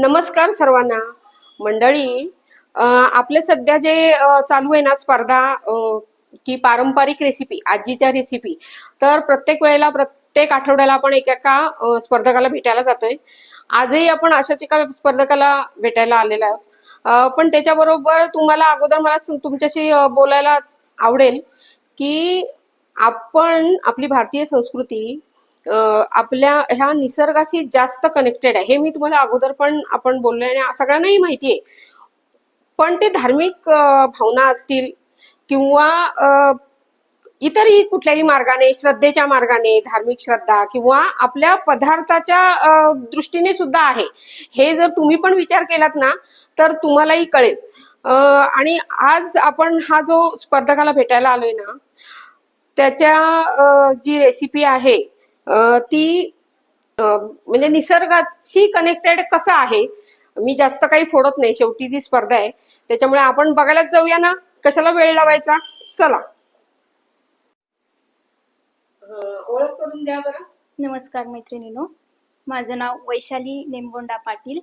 नमस्कार सर्वांना. मंडळी आपले सध्या जे चालू आहे ना स्पर्धा की पारंपरिक रेसिपी आजीच्या रेसिपी तर प्रत्येक वेळेला प्रत्येक आठवड्याला आपण एकेका स्पर्धकाला भेटायला जातोय. आजही आपण अशाच एका स्पर्धकाला भेटायला आलेला आहोत. पण त्याच्याबरोबर तुम्हाला अगोदर मला तुमच्याशी बोलायला आवडेल की आपण आपली भारतीय संस्कृती आपल्या ह्या निसर्गाशी जास्त कनेक्टेड आहे. हे मी तुम्हाला अगोदर पण आपण बोललो आणि सगळ्यांनाही माहिती आहे पण ते धार्मिक भावना असतील किंवा इतरही कुठल्याही मार्गाने श्रद्धेच्या मार्गाने धार्मिक श्रद्धा किंवा आपल्या पदार्थाच्या दृष्टीने सुद्धा आहे. हे जर तुम्ही पण विचार केलात ना तर तुम्हालाही कळेल. आणि आज आपण हा जो स्पर्धकाला भेटायला आलोय ना त्याच्या जी रेसिपी आहे ती म्हणजे निसर्गाशी कनेक्टेड कसं आहे? मी जास्त काही फोडत नाही. शेवटी ती स्पर्धा आहे. त्याच्यामुळे आपण बघायलाच जाऊया ना. कशाला वेळ लावायचा? चला. ओळख करून द्या बरं. नमस्कार मैत्रिणीनो. माझं नाव वैशाली नेमगोंडा पाटील.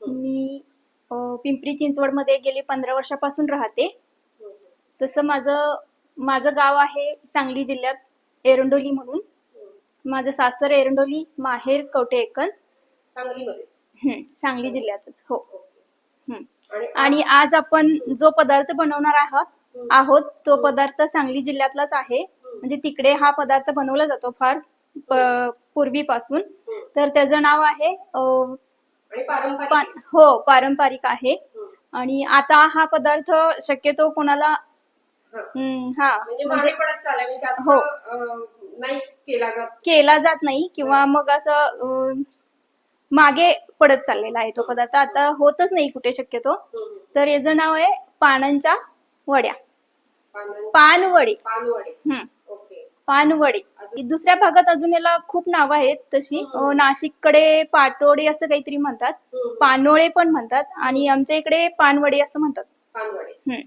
मी पिंपरी चिंचवडमध्ये गेली पंधरा वर्षापासून राहते. तसं माझं माझं गाव आहे सांगली जिल्ह्यात एरंडोली म्हणून. माझं सासर एरंडोली माहेर कवठे एकन सांगलीमध्ये सांगली जिल्ह्यातच हो. हं. आणि आज आपण जो पदार्थ बनवणार आहोत आहोत तो पदार्थ सांगली जिल्ह्यातलाच आहे. म्हणजे तिकडे हा पदार्थ बनवला जातो फार पूर्वीपासून. तर त्याचं नाव आहे हो पारंपरिक आहे. आणि आता हा पदार्थ शक्यतो कोणाला हं. म्हणजे म्हणजे म्हणजे हो. नाही केला जात केला जात नाही किंवा मग असं अं, मागे पडत चाललेला आहे तो पदार्थ. आता होतच नाही कुठे शक्यतो. तर याचं नाव आहे पानांच्या वड्या. पानं- पानवडी. पानवडे. ओके. पानवडी. दुसऱ्या भागात अजून याला खूप नावं आहेत. तशी अं, नाशिककडे पाटोडी असं काहीतरी म्हणतात. पानोळे पण म्हणतात. आणि आमच्या इकडे पानवडी असं म्हणतात. पानवडे. हं.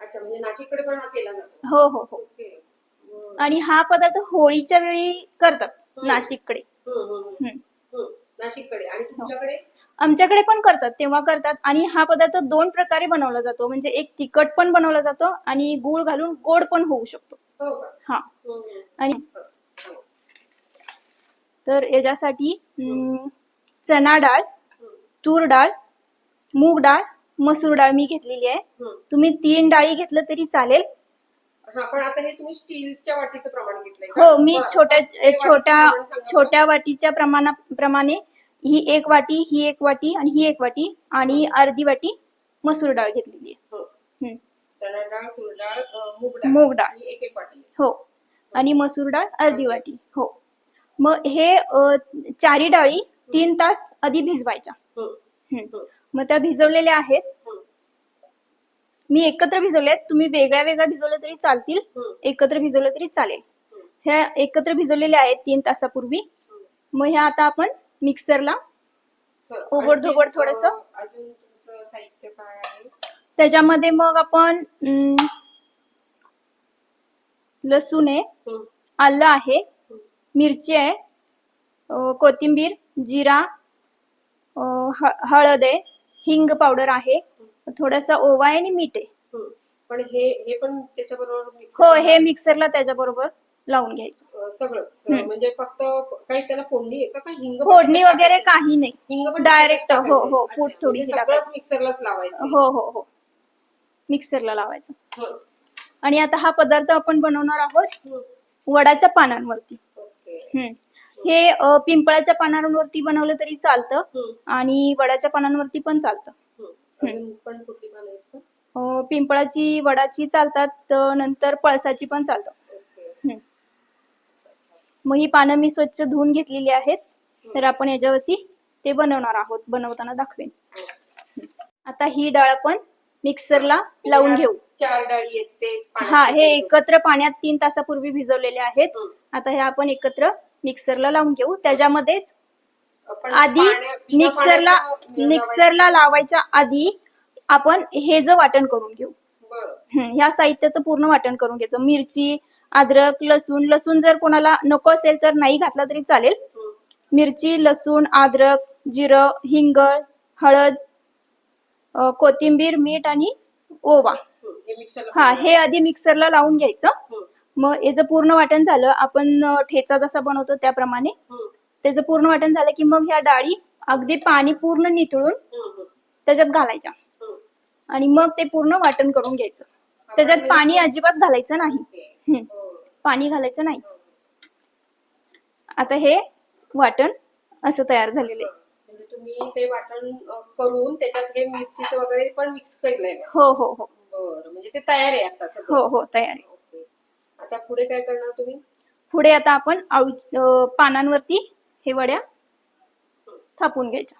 अच्छा म्हणजे नाशिककडे पण हा केला जातो. हो हो हो. ओके. हं. आणि हा पदार्थ होळीच्या वेळी करतात नाशिककडे हं, हं, हं. हं. हं. नाशिककडे आणि तुमच्याकडे आमच्याकडे पण करतात तेव्हा करतात आणि हा पदार्थ दोन प्रकारे बनवला जातो म्हणजे एक तिखट पण बनवला जातो आणि गूळ घालून गोड पण होऊ शकतो हो हा हं, हं. आणि हं. हं. तर याच्यासाठी चणा डाळ हं. तूर डाळ मूग डाळ मसूर डाळ मी घेतलेली आहे हं. तुम्ही तीन डाळी घेतलं तरी चालेल हा पण आता हे तुम्ही स्टीलच्या वाटीचं प्रमाण घेतलंय का? हो मी बरं. छोट्या वाटीचं छोट्या प्रमाण सांगा बरं. छोट्या वाटीच्या प्रमाणा प्रमाणे ही एक वाटी ही एक वाटी आणि ही एक वाटी आणि अर्धी वाटी मसूर डाळ घेतलेली आहे हं. हं. चणा डाळ तूर डाळ अं, मूग डाळ मूग डाळ. ही एक एक वाटी हो आणि मसूर डाळ अर्धी वाटी हो मग हे अ, चारी डाळी तीन तास आधी भिजवायच्या हं. हं. हं. मग त्या भिजवलेल्या आहेत हं. मी एकत्र भिजवले तुम्ही वेगळ्या वेगळ्या भिजवल्या तरी चालतील. एकत्र भिजवलं तरी चालेल हं. ह्या एकत्र भिजवलेल्या आहेत तीन तासापूर्वी. मग ह्या आता आपण मिक्सरला. ओबड-धोबड आणखी, थोडंसं. त्याच्यामध्ये मग आपण लसूण आहे. आलं आहे. मिरची आहे कोथिंबीर जिरा हळद आहे हिंग पावडर आहे थोडासा ओवा आहे आणि मीठ आहे हं. पण हे हे पण त्याच्याबरोबर हो हे मिक्सरला त्याच्याबरोबर लावून घ्यायचं सगळं. म्हणजे फक्त काही त्याला फोडणी आहे का हिंग फोडणी वगैरे? काही नाही हिंग पण त्याच्यात हो? हो, पूड म्हणजे थोडीशी सगळंच. मिक्सरलाच लावायचं हो हो हो मिक्सरला लावायचं हं. आणि आता हा पदार्थ आपण बनवणार आहोत. वडाच्या पानांवरती हं. पिंपळाच्या पानांवरती बनवलं तरी चालतं. आणि वडाच्या पानांवरती पण चालतं. अजून पण कुठली पानं आहेत का? अ, पिंपळाची वडाची चालतात अ, नंतर पळसाची पण चालतं. ओके. हं. मग ही पानं मी स्वच्छ धुवून घेतलेली आहेत. तर आपण याच्यावरती ते बनवणार आहोत बनवताना दाखवेन. आता ही डाळ आपण मिक्सरला लावून घेऊ. चार डाळी आहेत ते पाण्यात हा हे. एकत्र पाण्यात तीन तासापूर्वी भिजवलेले आहेत. आता हे आपण एकत्र मिक्सरला लावून घेऊ. त्याच्यामध्येच आधी मिक्सरला मिक्सरला लावायच्या आधी आपण हे ज वाटण करून घेऊ. हं, ह्या साहित्याचं पूर्ण वाटण करून घ्यायचं. मिरची अद्रक लसूण लसूण जर कोणाला नको असेल तर नाही घातला तरी चालेल. हं. मिरची लसूण अद्रक जिरं हिंग हळद कोथिंबीर मीठ आणि ओवा. हं, हे मिक्सरला हा हे आधी मिक्सरला लावून घ्यायचं. हं, मग याचं पूर्ण वाटण झालं आपण ठेचा जसा बनवतो त्याप्रमाणे हं, त्याचं पूर्ण वाटण झालं की मग ह्या डाळी अगदी पाणी पूर्ण निथळून त्याच्यात घालायच्या. आणि मग ते पूर्ण वाटण करून घ्यायचं. त्याच्यात पाणी अजिबात घालायचं नाही. हं, पाणी घालायचं नाही. हं, आता हे वाटण असं तयार झालेलं आहे. म्हणजे तुम्ही ते वाटण करून त्याच्यात हे मिरचीचं वगैरे पण मिक्स केलंय? हो हो हो. बरं. म्हणजे ते तयार आहे आता सगळं? हो हो तयार आहे. आता पुढे काय करणार तुम्ही? पुढे आता आपण आळू पानांवरती हे वड्या थापून घ्यायच्या.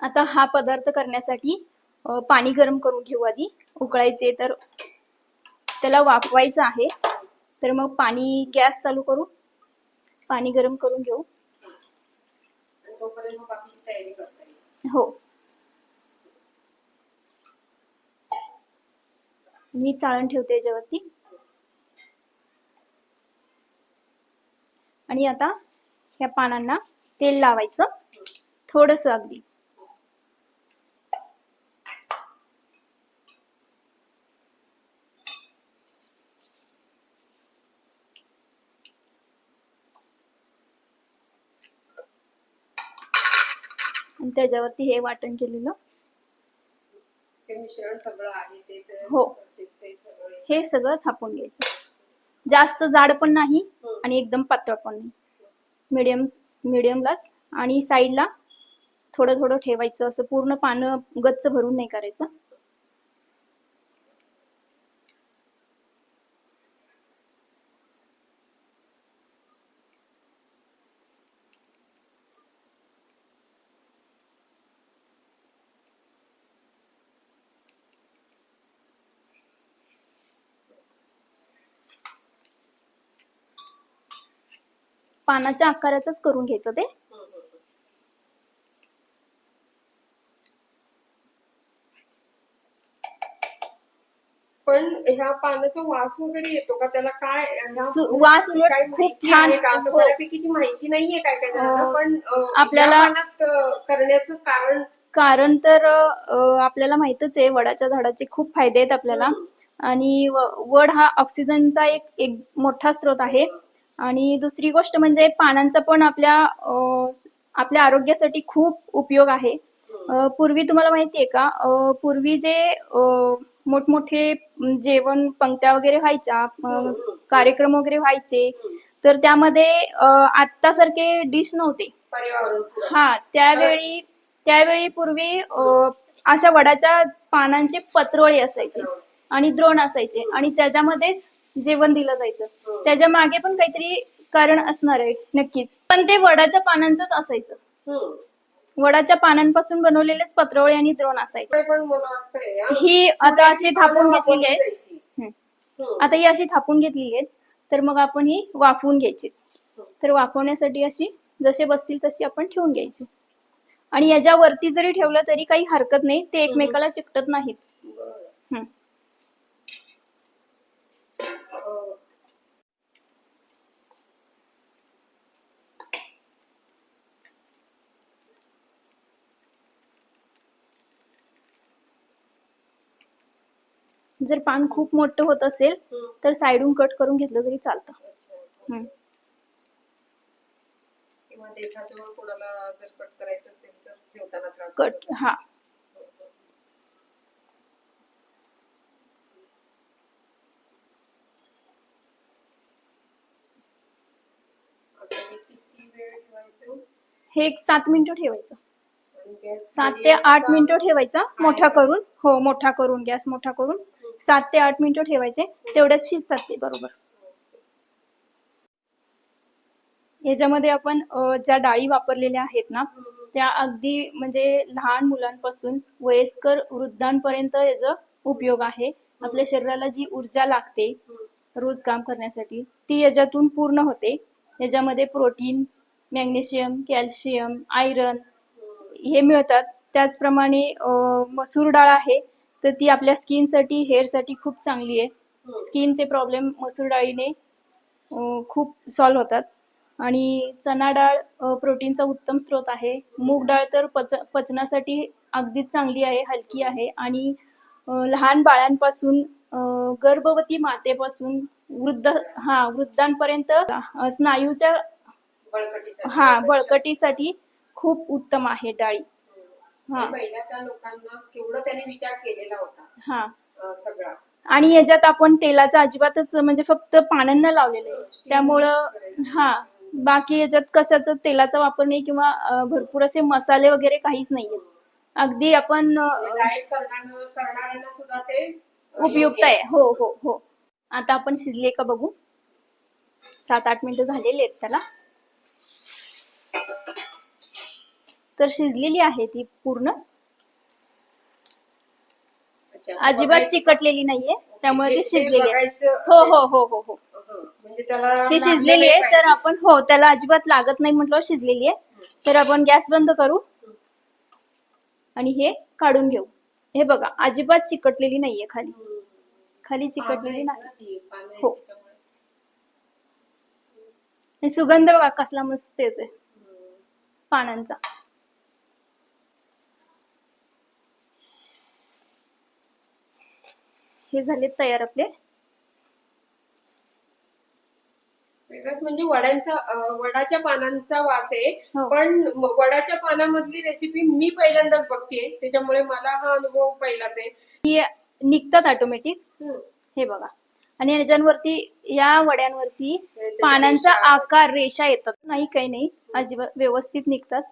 आता हा पदार्थ करण्यासाठी पाणी गरम करून घेऊ आधी. उकळायचे तर त्याला वाफवायचं आहे. तर मग पाणी गॅस चालू करू. पाणी गरम करून घेऊ. हो. मी चाळण ठेवते याच्यावरती. आणि आता ह्या पानांना तेल लावायचं थोडस अगदी. आणि त्याच्यावरती हे वाटण केलेलं. मिश्रण सगळं आहे हो. हे सगळं थापून घ्यायचं. जास्त जाड पण नाही. आणि एकदम पातळ पण नाही. मिडियम मिडियमलाच आणि साईडला थोडं थोडं ठेवायचं असं पूर्ण पानं गच्च भरून नाही करायचं. पानाच्या आकाराचंच करून घ्यायचं ते. पण ह्या पानाचा वास वगैरे येतो का त्याला काय सु- वास उलट खूप माहिती छान- आहे का आता. बऱ्यापैकी माहिती नाहीये काय काय पण आपल्याला- करण्याचं कारण कारण तर आपल्याला माहितच आहे वडाच्या झाडाचे खूप फायदे आहेत आपल्याला. आणि वड हा ऑक्सिजनचा एक एक मोठा स्रोत आहे आणि दुसरी गोष्ट म्हणजे पानांचा पण आपल्या आपल्या आरोग्यासाठी खूप उपयोग आहे. पूर्वी तुम्हाला माहितीये का? पूर्वी जे मोठमोठे जेवण पंक्त्या वगैरे व्हायच्या कार्यक्रम वगैरे व्हायचे तर त्यामध्ये अं, आत्तासारखे डिश नव्हते. हा त्यावेळी त्यावेळी पूर्वी अशा वडाच्या पानांचे पत्रवळी असायचे आणि द्रोण असायचे आणि त्याच्यामध्येच जेवण दिलं जायचं. त्याच्यामागे पण काहीतरी कारण असणार आहे नक्कीच. पण ते वडाच्या पानांचंच असायचं. हं. वडाच्या पानांपासून बनवलेलेच पत्रवळी आणि द्रोण असायचे. हा. ही आता अशी थापून पानं घेतलेली आहेत. हं. हं. आता ही अशी थापून घेतलेली आहेत. तर मग आपण ही वाफवून घ्यायची. तर वाफवण्यासाठी अशी जसे बसतील तशी आपण ठेवून घ्यायची. आणि याच्यावरती जरी ठेवलं तरी काही हरकत नाही ते एकमेकाला चिकटत नाहीत बरं. हं. अं, जर पान खूप मोठं होत असेल. तर साईडून कट करून घेतलं तरी चालतं. हं. कट. हा हे हे एक सात मिनिटं ठेवायचं सात ते आठ? मिनिटं ठेवायचा मोठा करून हो मोठा करून गॅस मोठा करून सात ते आठ मिनिटं ठेवायचे. तेवढ्यात शिजतात ते बरोबर. याच्यामध्ये आपण ज्या डाळी वापरलेल्या आहेत ना त्या अगदी म्हणजे लहान मुलांपासून वयस्कर वृद्धांपर्यंत याचा उपयोग आहे. आपल्या शरीराला जी ऊर्जा लागते रोज काम करण्यासाठी ती याच्यातून पूर्ण होते. याच्यामध्ये प्रोटीन मॅग्नेशियम कॅल्शियम आयरन हे मिळतात. त्याचप्रमाणे मसूर डाळ आहे. तर ती आपल्या स्किनसाठी हेअरसाठी खूप चांगली आहे. स्किनचे प्रॉब्लेम मसूर डाळीने खूप सॉल्व्ह होतात. आणि चणा डाळ प्रोटीनचा उत्तम स्रोत आहे. मूग डाळ तर पच पचनासाठी अगदीच चांगली आहे हलकी आहे. आणि लहान बाळांपासून गर्भवती मातेपासून वृद्ध हा वृद्धांपर्यंत स्नायूच्या हा बळकटीसाठी खूप उत्तम आहे डाळी. हा. लोकांना केवढं त्याने विचार केलेला होता. हा. अं, सगळा. आणि याच्यात आपण तेलाचं अजिबातच म्हणजे फक्त पानांना लावलेलं आहे. त्यामुळं हा. बाकी याच्यात कशाचं तेलाचा वापर नाही किंवा अ, भरपूर असे मसाले वगैरे काहीच नाहीये अगदी आपण अ, डाएट करणाऱ्यांना करणाऱ्यांना सुद्धा ते अं, उपयुक्त योग्य आहे. हो हो हो. आता आपण शिजले का बघू? सात आठ मिनिटं झालेली आहेत त्याला. तर शिजलेली आहे ती पूर्ण अजिबात. चिकटलेली नाहीये त्यामुळे ते- शिजलेली आहे बघायचं. हो हो हो हो हो हं, म्हणजे ती शिजलेली आहे तर. आपण हो त्याला अजिबात लागत नाही म्हटलं शिजलेली आहे तर आपण गॅस बंद करू आणि हे काढून घेऊ हे बघा अजिबात चिकटलेली नाहीये खाली हं. खाली चिकटलेली नाही हो. सुगंध बघा कसला मस्त येतोय हं. पानांचा हे झाले तयार आपले. वेगळंच म्हणजे वड्यांचा वडाच्या पानांचा वास आहे. हो. पण म- वडाच्या पानामधली रेसिपी मी पहिल्यांदाच बघतेय. त्याच्यामुळे मला हा अनुभव पहिलाच आहे. ही निघतात ऑटोमॅटिक हं. हे बघा. आणि याच्यावरती या वड्यांवरती त्याच्या पानांचा रेषा- आकार रेषा येतात. नाही काही नाही. अजिबात व्यवस्थित निघतात.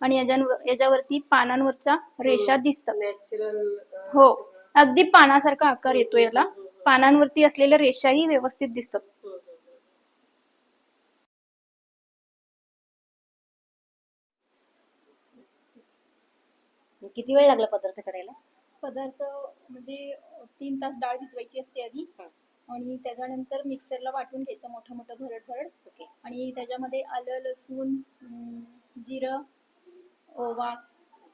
आणि याच्यावर याच्यावरती पानांवरच्या रेषा दिसतात. नॅचरल हो. अगदी पानासारखा आकार येतो याला. पानांवरती असलेल्या रेषाही व्यवस्थित दिसतात. किती वेळ लागला पदार्थ करायला? पदार्थ म्हणजे तीन तास डाळ भिजवायची असते आधी. हा. आणि त्याच्यानंतर मिक्सरला वाटून घ्यायचं मोठं मोठं भरड भरड ओके. आणि त्याच्यामध्ये आलं लसूण जिरं ओवा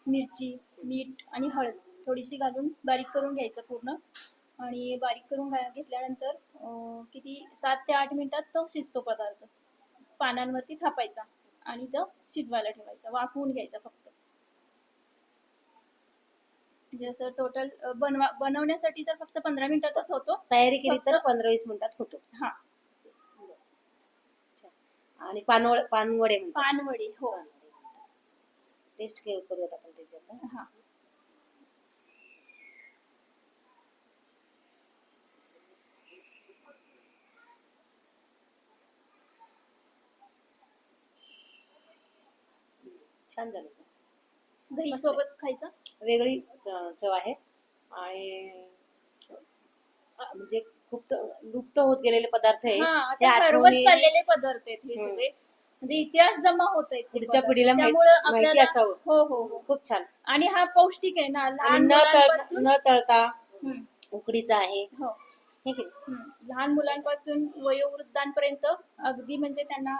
मिरची मीठ आणि हळद. थोडीशी घालून बारीक करून घ्यायचं पूर्ण. आणि बारीक करून घेतल्यानंतर किती सात ते आठ मिनिटात तो शिजतो पदार्थ. पानांवरती थापायचा आणि तो शिजवायला ठेवायचा. वाफवून घ्यायचा फक्त. म्हणजे असं टोटल बनवा बनवण्यासाठी तर फक्त पंधरा मिनिटातच होतो. तयारी केली तर पंधरा वीस मिनिटात होतो. हा. आणि पानवड पानवडे पानवडी हो. टेस्ट करूयात आपण त्याची आता हा. छान झालं. दही सोबत खायचं? वेगळी चव आहे. आणि म्हणजे खूप लुप्त होत गेलेले पदार्थ आहे. हा पदार्थ आहेत हे. सगळे. म्हणजे इतिहास जमा होत आहेत ते पुढच्या. पिढीला माहित- असावं. हो हो हो. खूप छान. आणि हा पौष्टिक आहे ना लहान न तळता उकडीचा आहे. हो. हे. लहान मुलांपासून वयोवृद्धांपर्यंत अगदी म्हणजे त्यांना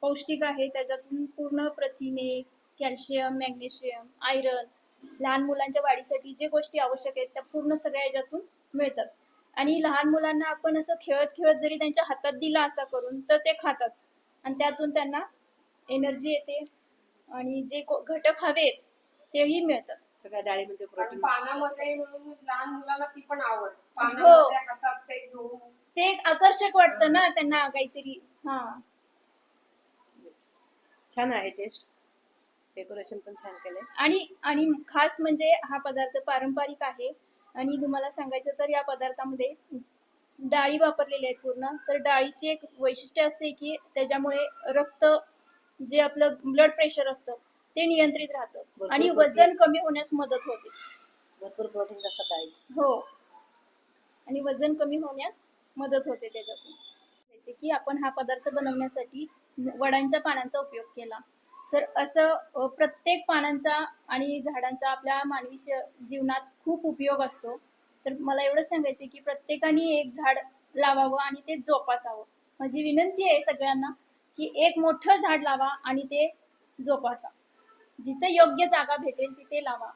पौष्टिक आहे. त्याच्यातून पूर्ण प्रथिने कॅल्शियम मॅग्नेशियम आयरन लहान मुलांच्या वाढीसाठी जे गोष्टी आवश्यक आहेत त्या पूर्ण सगळ्या याच्यातून मिळतात. आणि लहान मुलांना आपण असं खेळत खेळत जरी त्यांच्या हातात दिला असा करून तर ते खातात. आणि त्यातून त्यांना एनर्जी येते आणि जे घटक हवेत तेही मिळतात. सगळ्या डाळी म्हणजे प्रोटीन पानामध्ये म्हणून लहान मुलाला ती पण आवड. पानामध्ये हातात ते घेऊन. ते एक आकर्षक वाटतं ना त्यांना काहीतरी हा. छान आहे टेस्ट डेकोरेशन पण छान केलंय. आणि आणि खास म्हणजे हा पदार्थ पारंपरिक आहे. आणि तुम्हाला सांगायचं तर या पदार्थामध्ये डाळी वापरलेल्या आहेत पूर्ण. तर डाळीची एक वैशिष्ट्य असते की त्याच्यामुळे रक्त जे आपलं ब्लड प्रेशर असतं ते नियंत्रित राहतं. भरपूर आणि वजन proteins. कमी होण्यास मदत होते. भरपूर प्रोटीन्स असतात डाळीत हो. आणि वजन कमी होण्यास मदत होते त्याच्यातून. जसे की आपण हा पदार्थ बनवण्यासाठी वडांच्या पानांचा उपयोग केला. तर असं प्रत्येक पानांचा आणि झाडांचा आपल्या मानवी जीवनात खूप उपयोग असतो. तर मला एवढंच सांगायचं की प्रत्येकाने एक झाड लावावं आणि ते जोपासावं. माझी विनंती आहे सगळ्यांना की एक मोठं झाड लावा आणि ते जोपासा. जिथे योग्य जागा भेटेल तिथे लावा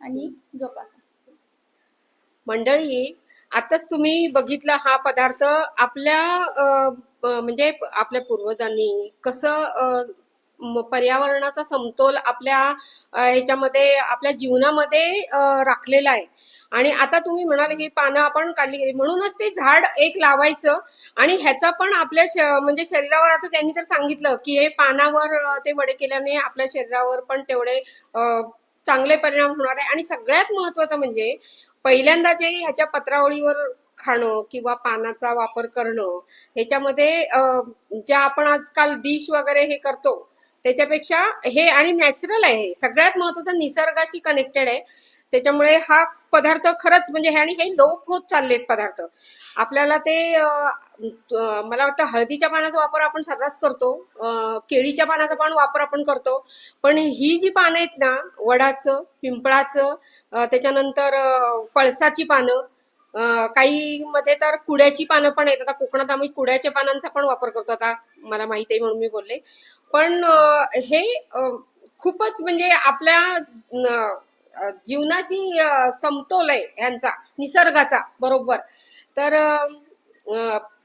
आणि जोपासा. मंडळी आताच तुम्ही बघितला हा पदार्थ आपल्या अ, म्हणजे आपल्या पूर्वजांनी कसं पर्यावरणाचा समतोल आपल्या ह्याच्यामध्ये आपल्या जीवनामध्ये राखलेला आहे. आणि आता तुम्ही म्हणाले की पानं आपण काढली गेली. म्हणूनच ते झाड एक लावायचं आणि ह्याचा पण आपल्या म्हणजे शरीरावर आता त्यांनी तर सांगितलं की हे पानावर ते वडे केल्याने आपल्या शरीरावर पण तेवढे चांगले परिणाम होणार आहे. आणि सगळ्यात महत्वाचं म्हणजे पहिल्यांदा जे ह्याच्या पत्रावळीवर खाणं किंवा पानाचा वापर करणं ह्याच्यामध्ये ज्या आपण आजकाल डिश वगैरे हे करतो त्याच्यापेक्षा हे आणि नॅचरल आहे हे. सगळ्यात महत्वाचं निसर्गाशी कनेक्टेड आहे. त्याच्यामुळे हा पदार्थ खरंच म्हणजे हे आणि हे लोप होत चाललेत पदार्थ. आपल्याला ते मला वाटतं हळदीच्या पानाचा वापर आपण सर्रास करतो. केळीच्या पानाचा पण वापर आपण करतो. पण ही जी पानं आहेत ना वडाचं पिंपळाचं त्याच्यानंतर पळसाची पानं काही मध्ये तर कुड्याची पानं पण आहेत. आता कोकणात आम्ही कुड्याच्या पानांचा पण वापर करतो. आता मला माहिती आहे म्हणून मी बोलले. पण हे खूपच म्हणजे आपल्या जीवनाशी समतोल आहे ह्यांचा निसर्गाचा बरोबर. तर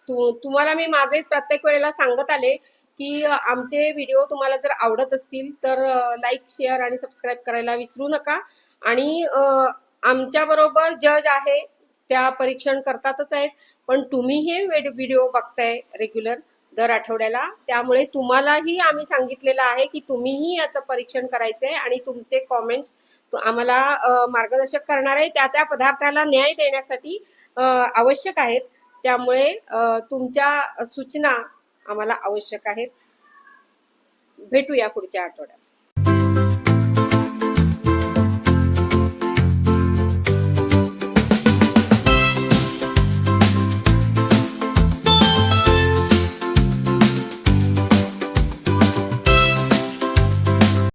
तु- तुम्हाला मी मागे प्रत्येक वेळेला सांगत आले की आमचे व्हिडिओ तुम्हाला जर आवडत असतील तर लाईक शेअर आणि सबस्क्राईब करायला विसरू नका. आणि आमच्या बरोबर जज आहे त्या परीक्षण करतातच आहेत. पण तुम्ही हे व्हिडिओ बघताय रेग्युलर दर आठवड्याला त्यामुळे तुम्हालाही आम्ही सांगितलेलं आहे की तुम्हीही याचं परीक्षण करायचं आहे आणि तुमचे कॉमेंट्स आम्हाला मार्गदर्शक करणार आहे. त्या त्या पदार्थाला न्याय देण्यासाठी आवश्यक आहेत. त्यामुळे तुमच्या सूचना आम्हाला आवश्यक आहेत. भेटूया पुढच्या आठवड्यात.